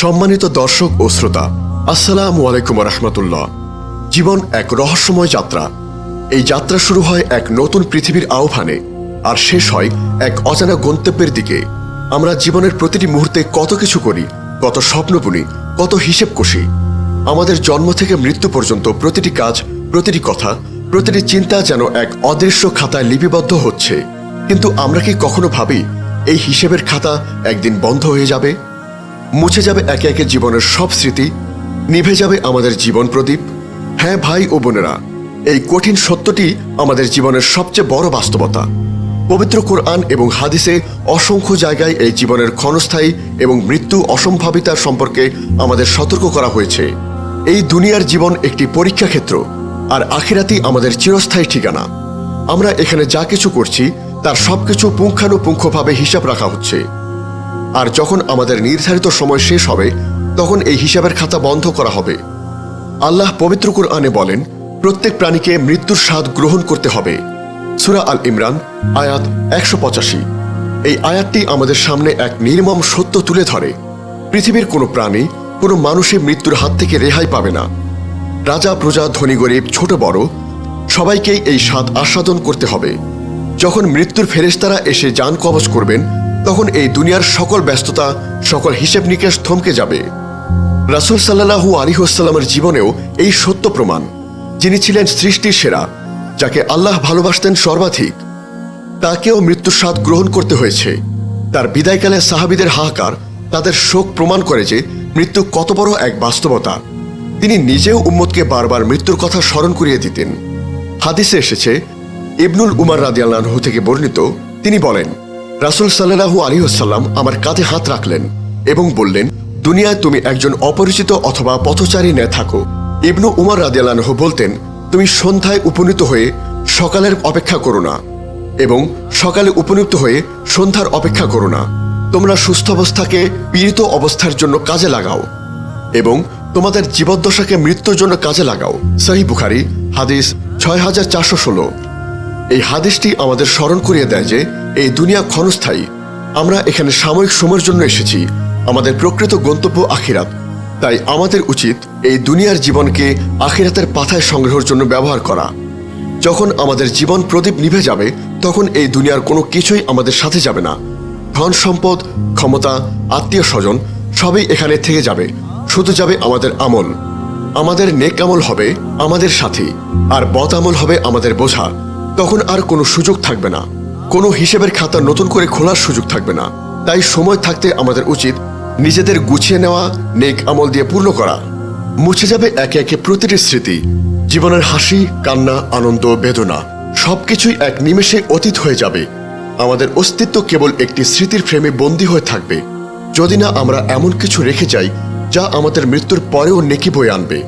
সম্মানিত দর্শক ও শ্রোতা, আসসালামু আলাইকুম রহমতুল্লাহ। জীবন এক রহস্যময় যাত্রা। এই যাত্রা শুরু হয় এক নতুন পৃথিবীর আহ্বানে আর শেষ হয় এক অজানা গন্তব্যের দিকে। আমরা জীবনের প্রতিটি মুহূর্তে কত কিছু করি, কত স্বপ্ন বুনি, কত হিসেব কষি। আমাদের জন্ম থেকে মৃত্যু পর্যন্ত প্রতিটি কাজ, প্রতিটি কথা, প্রতিটি চিন্তা যেন এক অদৃশ্য খাতায় লিপিবদ্ধ হচ্ছে। কিন্তু আমরা কি কখনো ভাবি, এই হিসেবের খাতা একদিন বন্ধ হয়ে যাবে? মুছে যাবে একে একে জীবনের সব স্মৃতি, নিভে যাবে আমাদের জীবন প্রদীপ। হ্যাঁ ভাই ও বোনেরা, এই কঠিন সত্যটি আমাদের জীবনের সবচেয়ে বড় বাস্তবতা। পবিত্র কোরআন এবং হাদিসে অসংখ্য জায়গায় এই জীবনের ক্ষণস্থায়ী এবং মৃত্যু অসম্ভাবিতার সম্পর্কে আমাদের সতর্ক করা হয়েছে। এই দুনিয়ার জীবন একটি পরীক্ষা ক্ষেত্র, আর আখিরাতি আমাদের চিরস্থায়ী ঠিকানা। আমরা এখানে যা কিছু করছি, তার সবকিছু পুঙ্খানুপুঙ্খভাবে হিসাব রাখা হচ্ছে। আর যখন আমাদের নির্ধারিত সময় শেষ হবে, তখন এই হিসাবের খাতা বন্ধ করা হবে। আল্লাহ পবিত্র কোরআনে বলেন, প্রত্যেক প্রাণীকে মৃত্যুর স্বাদ গ্রহণ করতে হবে। সুরা আল ইমরান, আয়াত একশো পঁচাশি। এই আয়াতটি আমাদের সামনে এক নির্মম সত্য তুলে ধরে। পৃথিবীর কোনো প্রাণী, কোনো মানুষই মৃত্যুর হাত থেকে রেহাই পাবে না। রাজা, প্রজা, ধনী, গরিব, ছোট, বড়, সবাইকেই এই স্বাদ আস্বাদন করতে হবে। যখন মৃত্যুর ফেরেস্তারা এসে যান কবচ করবেন তখন এই দুনিয়ার সকল ব্যস্ততা, সকল হিসেব নিকেশ থমকে যাবে। রাসুল সাল্লাহু আলিহাস্লামের জীবনেও এই সত্য প্রমাণ। যিনি ছিলেন সৃষ্টির সেরা, যাকে আল্লাহ ভালোবাসতেন সর্বাধিক, তাকেও মৃত্যুর স্বাদ গ্রহণ করতে হয়েছে। তার বিদায়কালে সাহাবিদের হাহাকার তাদের শোক প্রমাণ করে যে মৃত্যু কত বড় এক বাস্তবতা। তিনি নিজেও উম্মতকে বারবার মৃত্যুর কথা স্মরণ করিয়ে দিতেন। হাদিসে এসেছে, ইবনুল উমার রাদিয়াল্লাহু থেকে বর্ণিত, তিনি বলেন রাসুল সাল্লাহু আলিহাল্লাম আমার কাঁধে হাত রাখলেন এবং বললেন, দুনিয়ায় তুমি একজন অপরিচিত অথবা পথচারী নে থাকো। ইবনু উমার রাদিয়াল্লাহ বলতেন, তুমি সন্ধ্যায় উপনীত হয়ে সকালের অপেক্ষা করো না এবং সকালে উপনীত হয়ে সন্ধ্যার অপেক্ষা করো না। তোমরা সুস্থ অবস্থাকে পীড়িত অবস্থার জন্য কাজে লাগাও এবং তোমাদের জীবদ্দশাকে মৃত্যুর জন্য কাজে লাগাও। সাহি বুখারি, হাদিস ছয় হাজার চারশো ষোলো। এই হাদিসটি আমাদের স্মরণ করিয়ে দেয় যে এই দুনিয়া ক্ষণস্থায়ী। আমরা এখানে সাময়িক সময়ের জন্য এসেছি। আমাদের প্রকৃত গন্তব্য আখিরাত। তাই আমাদের উচিত এই দুনিয়ার জীবনকে আখিরাতের পাথায় সংগ্রহের জন্য ব্যবহার করা। যখন আমাদের জীবন প্রদীপ নিভে যাবে, তখন এই দুনিয়ার কোনো কিছুই আমাদের সাথে যাবে না। ধন সম্পদ, ক্ষমতা, আত্মীয় স্বজন, সবই এখানে থেকে যাবে। শুধু যাবে আমাদের আমল। আমাদের নেক আমল হবে আমাদের সাথী, আর বদ আমল হবে আমাদের বোঝা। তখন আর কোনো সুযোগ থাকবে না। কোনো হিসেবের খাতা নতুন করে খোলার সুযোগ থাকবে না। তাই সময় থাকতে আমাদের উচিত নিজেদের গুছিয়ে নেওয়া, নেক আমল দিয়ে পূর্ণ করা। মুছে যাবে একে একে প্রতিটি স্মৃতি। জীবনের হাসি, কান্না, আনন্দ, বেদনা, সবকিছুই এক নিমেষে অতীত হয়ে যাবে। আমাদের অস্তিত্ব কেবল একটি স্মৃতির ফ্রেমে বন্দী হয়ে থাকবে। যদি না আমরা এমন কিছু রেখে যাই, যা আমাদের মৃত্যুর পরেও নেকি বয়ে আনবে।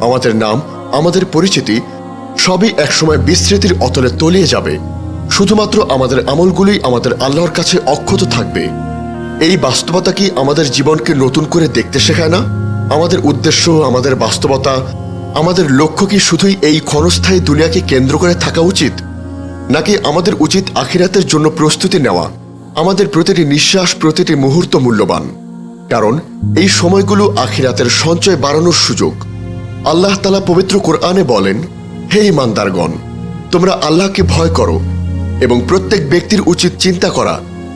আমাদের নাম, আমাদের পরিচিতি সবই একসময় বিস্মৃতির অতলে তলিয়ে যাবে। শুধুমাত্র আমাদের আমলগুলোই আমাদের আল্লাহর কাছে অক্ষত থাকবে। এই বাস্তবতা কি আমাদের জীবনকে নতুন করে দেখতে শেখায় না? আমাদের উদ্দেশ্য, আমাদের বাস্তবতা, আমাদের লক্ষ্য কি শুধুই এই ক্ষণস্থায়ী দুনিয়াকে কেন্দ্র করে থাকা উচিত? নাকি আমাদের উচিত আখিরাতের জন্য প্রস্তুতি নেওয়া? আমাদের প্রতিটি নিঃশ্বাস, প্রতিটি মুহূর্ত মূল্যবান। কারণ এই সময়গুলো আখিরাতের সঞ্চয় বাড়ানোর সুযোগ। আল্লাহ তালা পবিত্র কোরআনে বলেন হে ইমানদারগণ, তোমরা আল্লাহকে ভয় করো এবং প্রত্যেক ব্যক্তির উচিত চিন্তা করা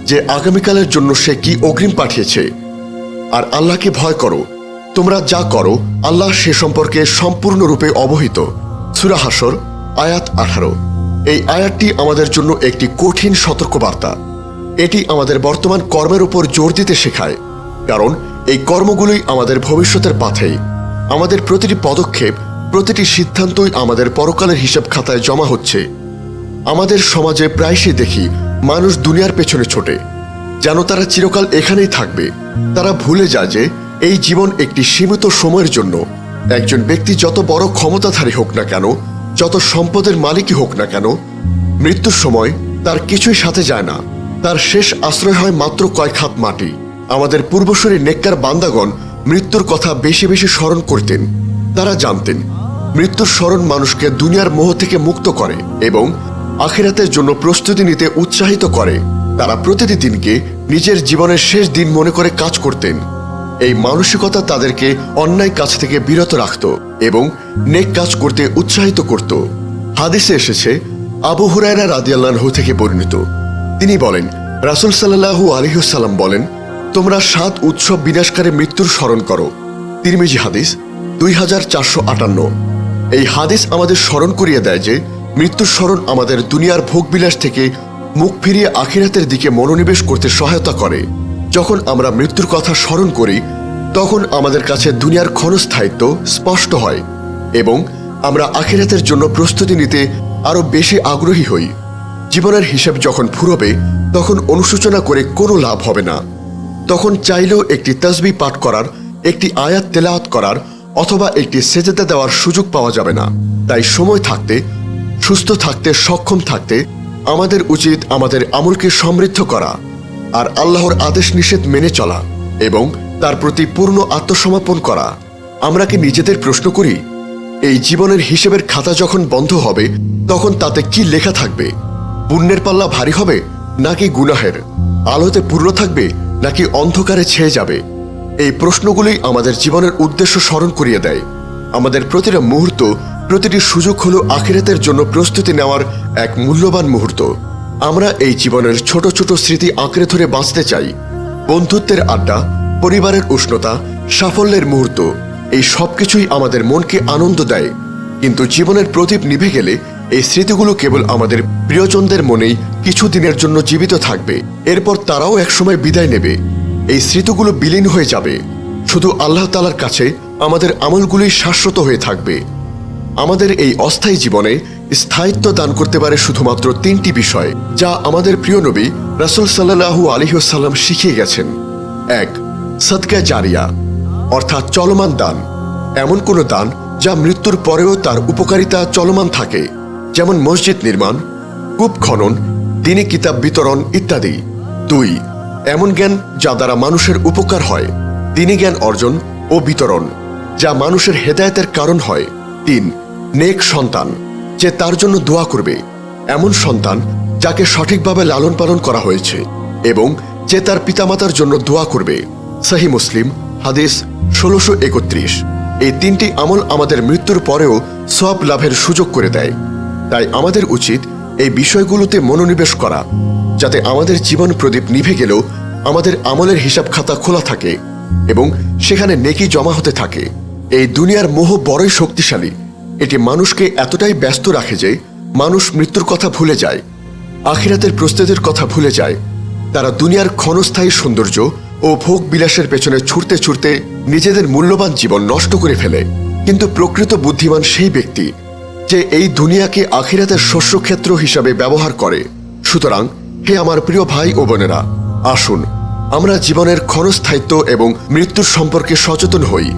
যে আগামীকালের জন্য সে কি অগ্রিম পাঠিয়েছে। আর আল্লাহকে ভয় করো, তোমরা যা করো, আল্লাহ সে সম্পর্কে সম্পূর্ণরূপে অবহিত। সুরা হাসর আয়াত আঠারো। এই আয়াতটি আমাদের জন্য একটি কঠিন সতর্কবার্তা। এটি আমাদের বর্তমান কর্মের উপর জোর দিতে শেখায়, কারণ এই কর্মগুলোই আমাদের ভবিষ্যতের পাথেই আমাদের প্রতিটি পদক্ষেপ প্রতিটি সিদ্ধান্তই আমাদের পরকালের হিসাব খাতায় জমা হচ্ছে। আমাদের সমাজে প্রায়শই দেখি, মানুষ দুনিয়ার পেছনে ছোটে। যেন তারা চিরকাল এখানেই থাকবে। তারা ভুলে যায় যে, এই জীবন একটি সীমিত সময়ের জন্য। একজন ব্যক্তি যত বড় ক্ষমতাধারী হোক না কেন, যত সম্পদের মালিকই হোক না কেন, মৃত্যুর সময় তার কিছুই সাথে যায় না। তার শেষ আশ্রয় হয় মাত্র কয়েক হাত মাটি। আমাদের পূর্বসূরি নেককার বান্দাগণ মৃত্যুর কথা বেশি বেশি স্মরণ করতেন। তারা জানতেন মৃত্যুর স্মরণ মানুষকে দুনিয়ার মোহ থেকে মুক্ত করে এবং আখিরাতের জন্য প্রস্তুতি নিতে উৎসাহিত করে। তারা প্রতিটি দিনকে নিজের জীবনের শেষ দিন মনে করে কাজ করতেন। এই মানসিকতা তাদেরকে অন্যায় কাজ থেকে বিরত রাখত এবং নেক কাজ করতে উৎসাহিত করত। হাদিসে এসেছে, আবু হুরায়রা রাদিয়াল্লাহু থেকে পরিণত তিনি বলেন, রাসূল সাল্লাল্লাহু আলাইহিসাল্লাম বলেন, তোমরা সাত উৎসব বিনাশকারী মৃত্যুর স্মরণ করো। তিরমিজি হাদিস দুই হাজার চারশো আটান্ন। এই হাদিস আমাদের স্মরণ করিয়ে দেয় যে, মৃত্যুর স্মরণ আমাদের দুনিয়ার ভোগবিলাস থেকে মুখ ফিরিয়ে আখিরাতের দিকে মনোনিবেশ করতে সহায়তা করে। যখন আমরা মৃত্যুর কথা স্মরণ করি, তখন আমাদের কাছে দুনিয়ার ক্ষণস্থায়িত্ব স্পষ্ট হয় এবং আমরা আখিরাতের জন্য প্রস্তুতি নিতে আরও বেশি আগ্রহী হই। জীবনের হিসেব যখন ফুরবে, তখন অনুশোচনা করে কোনো লাভ হবে না। তখন চাইলেও একটি তসবি পাঠ করার, একটি আয়াত তেলাওয়াত করার অথবা একটি সেজেদা দেওয়ার সুযোগ পাওয়া যাবে না। তাই সময় থাকতে, সুস্থ থাকতে, সক্ষম থাকতে আমাদের উচিত আমাদের আমলকে সমৃদ্ধ করা আর আল্লাহর আদেশ নিষেধ মেনে চলা এবং তার প্রতি পূর্ণ আত্মসমর্পণ করা। আমরা কি নিজেদের প্রশ্ন করি, এই জীবনের হিসেবের খাতা যখন বন্ধ হবে, তখন তাতে কি লেখা থাকবে? পুণ্যের পাল্লা ভারী হবে নাকি গুনাহের? আলোতে পূর্ণ থাকবে নাকি অন্ধকারে ছেয়ে যাবে? এই প্রশ্নগুলোই আমাদের জীবনের উদ্দেশ্য স্মরণ করিয়ে দেয়। আমাদের প্রতিটা মুহূর্ত, প্রতিটি সুযোগ হলো আখিরাতের জন্য প্রস্তুতি নেওয়ার এক মূল্যবান মুহূর্ত। আমরা এই জীবনের ছোট ছোট স্মৃতি আঁকড়ে ধরে বাঁচতে চাই। বন্ধুত্বের আড্ডা, পরিবারের উষ্ণতা, সাফল্যের মুহূর্ত, এই সবকিছুই আমাদের মনকে আনন্দ দেয়। কিন্তু জীবনের প্রদীপ নিভে গেলে এই স্মৃতিগুলো কেবল আমাদের প্রিয়জনদের মনেই কিছু দিনের জন্য জীবিত থাকবে। এরপর তারাও একসময় বিদায় নেবে। এই স্মৃতিগুলো বিলীন হয়ে যাবে। শুধু আল্লাহ তালার কাছে আমাদের আমলগুলোই শাশ্বত হয়ে থাকবে। আমাদের এই অস্থায়ী জীবনে স্থায়িত্ব দান করতে পারে শুধুমাত্র তিনটি বিষয়, যা আমাদের প্রিয় নবী রাসুল সাল্লাহু আলহিহসাল্লাম শিখিয়ে গেছেন। এক, সদকা জারিয়া, অর্থাৎ চলমান দান। এমন কোনো দান যা মৃত্যুর পরেও তার উপকারিতা চলমান থাকে, যেমন মসজিদ নির্মাণ, কূপ খনন, দিনী কিতাব বিতরণ ইত্যাদি। দুই এমন জ্ঞান যা দ্বারা মানুষের উপকার হয়। দিনী জ্ঞান অর্জন ও বিতরণ, যা মানুষের হেদায়েতের কারণ হয়। তিন, নেক সন্তান, যে তার জন্য দোয়া করবে। এমন সন্তান যাকে সঠিকভাবে লালন পালন করা হয়েছে এবং যে তার পিতামাতার জন্য দোয়া করবে। সাহি মুসলিম, হাদিস ষোলোশো একত্রিশ। এই তিনটি আমল আমাদের মৃত্যুর পরেও সব লাভের সুযোগ করে দেয়। তাই আমাদের উচিত এই বিষয়গুলোতে মনোনিবেশ করা, যাতে আমাদের জীবন প্রদীপ নিভে গেলেও আমাদের আমলের হিসাব খাতা খোলা থাকে এবং সেখানে নেকি জমা হতে থাকে। এই দুনিয়ার মোহ বড়ই শক্তিশালী। এটি মানুষকে এতটাই ব্যস্ত রাখে যে মানুষ মৃত্যুর কথা ভুলে যায়, আখিরাতের প্রস্তুতির কথা ভুলে যায়। তারা দুনিয়ার ক্ষণস্থায়ী সৌন্দর্য ও ভোগ বিলাসের পেছনে ছুটতে ছুটতে নিজেদের মূল্যবান জীবন নষ্ট করে ফেলে। কিন্তু প্রকৃত বুদ্ধিমান সেই ব্যক্তি যে এই দুনিয়াকে আখিরাতের শস্যক্ষেত্র হিসাবে ব্যবহার করে। সুতরাং, হে আমার প্রিয় ভাই ও বোনেরা, আসুন, আমরা জীবনের ক্ষণস্থায়িত্ব এবং মৃত্যুর সম্পর্কে সচেতন হই।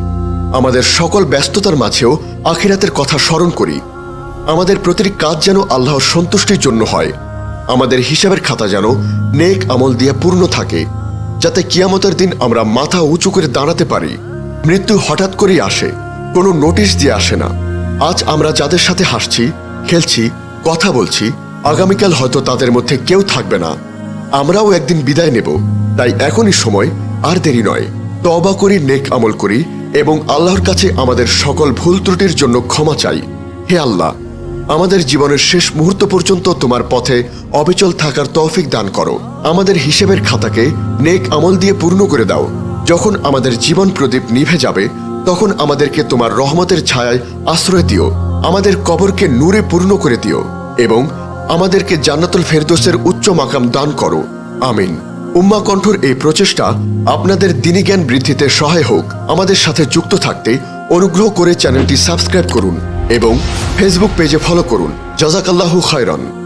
আমাদের সকল ব্যস্ততার মাঝেও আখিরাতের কথা স্মরণ করি। আমাদের প্রতিটি কাজ যেন আল্লাহর সন্তুষ্টির জন্য হয়। আমাদের হিসাবের খাতা যেন নেক আমল দিয়ে পূর্ণ থাকে, যাতে কিয়ামতের দিন আমরা মাথা উঁচু করে দাঁড়াতে পারি। মৃত্যু হঠাৎ করেই আসে, কোনো নোটিশ দিয়ে আসে না। আজ আমরা যাদের সাথে হাসছি, খেলছি, কথা বলছি, আগামীকাল হয়তো তাদের মধ্যে কেউ থাকবে না। আমরাও একদিন বিদায় নেব, তাই এখনই সময়, আর দেরি নয়। তবা করি, নেক আমল করি, এবং আল্লাহর কাছে আমাদের সকল ভুল ত্রুটির জন্য ক্ষমা চাই। হে আল্লাহ, আমাদের জীবনের শেষ মুহূর্ত পর্যন্ত তোমার পথে অবিচল থাকার তৌফিক দান করো। আমাদের হিসেবের খাতাকে নেক আমল দিয়ে পূর্ণ করে দাও। যখন আমাদের জীবন প্রদীপ নিভে যাবে তখন আমাদেরকে তোমার রহমতের ছায়ায় আশ্রয় দিও, আমাদের কবরকে নূরে পূর্ণ করে দিও এবং আমাদেরকে জান্নাতুল ফেরদোসের উচ্চ মাকাম দান করো। আমিন। উম্মা কণ্ঠর এই প্রচেষ্টা আপনাদের দিনী জ্ঞান বৃদ্ধিতে সহায় হোক। আমাদের সাথে যুক্ত থাকতে অনুগ্রহ করে চ্যানেলটি সাবস্ক্রাইব করুন এবং ফেসবুক পেজে ফলো করুন। জাজাকাল্লাহু খায়রন।